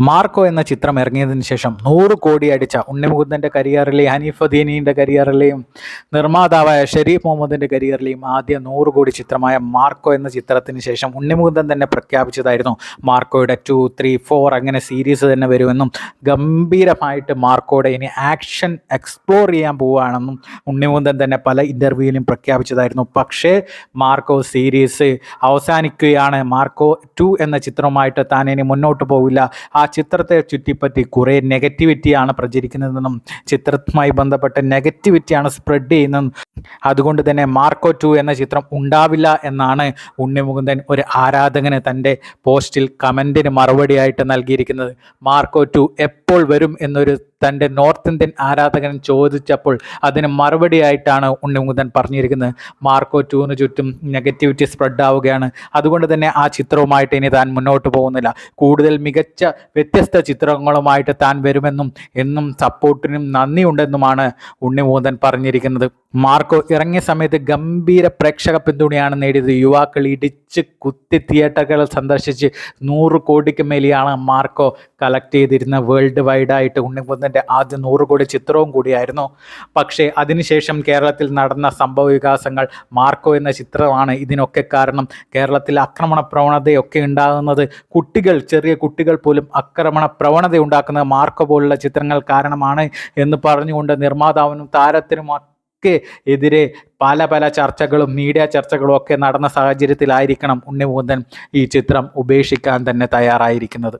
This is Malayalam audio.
മാർക്കോ എന്ന ചിത്രം ഇറങ്ങിയതിന് ശേഷം നൂറ് കോടി അടിച്ച ഉണ്ണിമുകുന്ദന്റെ കരിയറിലെയും ഹനീഫ് അദീനീന്റെ കരിയറിലെയും നിർമ്മാതാവായ ഷെരീഫ് മുഹമ്മദിന്റെ കരിയറിലെയും ആദ്യ നൂറ് കോടി ചിത്രമായ മാർക്കോ എന്ന ചിത്രത്തിന് ശേഷം ഉണ്ണിമുകുന്ദൻ തന്നെ പ്രഖ്യാപിച്ചതായിരുന്നു. മാർക്കോയുടെ ടു ത്രീ ഫോർ അങ്ങനെ സീരീസ് തന്നെ വരുമെന്നും ഗംഭീരമായിട്ട് മാർക്കോയുടെ ഇനി ആക്ഷൻ എക്സ്പ്ലോർ ചെയ്യാൻ പോവുകയാണെന്നും ഉണ്ണിമുകുന്ദൻ തന്നെ പല ഇന്റർവ്യൂവിലും പ്രഖ്യാപിച്ചതായിരുന്നു. പക്ഷേ മാർക്കോ സീരീസ് അവസാനിക്കുകയാണ്. മാർക്കോ ടു എന്ന ചിത്രവുമായിട്ട് താൻ ഇനി മുന്നോട്ട് പോവില്ല. ആ ചിത്രത്തെ ചുറ്റിപ്പറ്റി കുറേ നെഗറ്റിവിറ്റിയാണ് പ്രചരിക്കുന്നതെന്നും ചിത്രവുമായി ബന്ധപ്പെട്ട് നെഗറ്റിവിറ്റിയാണ് സ്പ്രെഡ് ചെയ്യുന്നതെന്നും അതുകൊണ്ട് തന്നെ മാർക്കോ ടു എന്ന ചിത്രം ഉണ്ടാവില്ല എന്നാണ് ഉണ്ണിമുകുന്ദൻ ഒരു ആരാധകന് തന്റെ പോസ്റ്റിൽ കമന്റിന് മറുപടിയായിട്ട് നൽകിയിരിക്കുന്നത്. മാർക്കോ ടു എപ്പോൾ വരും എന്നൊരു തന്റെ നോർത്ത് ഇന്ത്യൻ ആരാധകൻ ചോദിച്ചപ്പോൾ അതിന് മറുപടിയായിട്ടാണ് ഉണ്ണിമുകുന്ദൻ പറഞ്ഞിരിക്കുന്നത്. മാർക്കോ ടുവിന് ചുറ്റും നെഗറ്റിവിറ്റി സ്പ്രെഡ് ആവുകയാണ്. അതുകൊണ്ട് തന്നെ ആ ചിത്രവുമായിട്ട് ഇനി താൻ മുന്നോട്ട് പോകുന്നില്ല. കൂടുതൽ മികച്ച വ്യത്യസ്ത ചിത്രങ്ങളുമായിട്ട് താൻ വരുമെന്നും എന്നും സപ്പോർട്ടിനും നന്ദിയുണ്ടെന്നുമാണ് ഉണ്ണിമൂതൻ പറഞ്ഞിരിക്കുന്നത്. മാർക്കോ ഇറങ്ങിയ സമയത്ത് ഗംഭീര പ്രേക്ഷക പിന്തുണയാണ് നേടിയത്. യുവാക്കൾ ഇടിച്ച് കുത്തി തിയേറ്ററുകൾ സന്ദർശിച്ച് നൂറ് കോടിക്ക് മേലെയാണ് മാർക്കോ കളക്ട് ചെയ്തിരുന്ന വേൾഡ് വൈഡ് വൈഡായിട്ട് ഉണ്ണിമുകുന്ദന്റെ ആദ്യ നൂറ് കോടി ചിത്രവും കൂടിയായിരുന്നു. പക്ഷേ അതിനുശേഷം കേരളത്തിൽ നടന്ന സംഭവ വികാസങ്ങൾ മാർക്കോ എന്ന ചിത്രമാണ് ഇതിനൊക്കെ കാരണം. കേരളത്തിൽ ആക്രമണ പ്രവണതയൊക്കെ ഉണ്ടാകുന്നത് കുട്ടികൾ ചെറിയ കുട്ടികൾ പോലും ആക്രമണ പ്രവണത ഉണ്ടാക്കുന്നത് മാർക്കോ പോലുള്ള ചിത്രങ്ങൾ കാരണമാണ് എന്ന് പറഞ്ഞുകൊണ്ട് നിർമ്മാതാവിനും താരത്തിനും ഒക്കെ എതിരെ പല പല ചർച്ചകളും മീഡിയ ചർച്ചകളും ഒക്കെ നടന്ന സാഹചര്യത്തിലായിരിക്കണം ഉണ്ണിമൂന്തൻ ഈ ചിത്രം ഉപേക്ഷിക്കാൻ തന്നെ തയ്യാറായിരിക്കുന്നത്.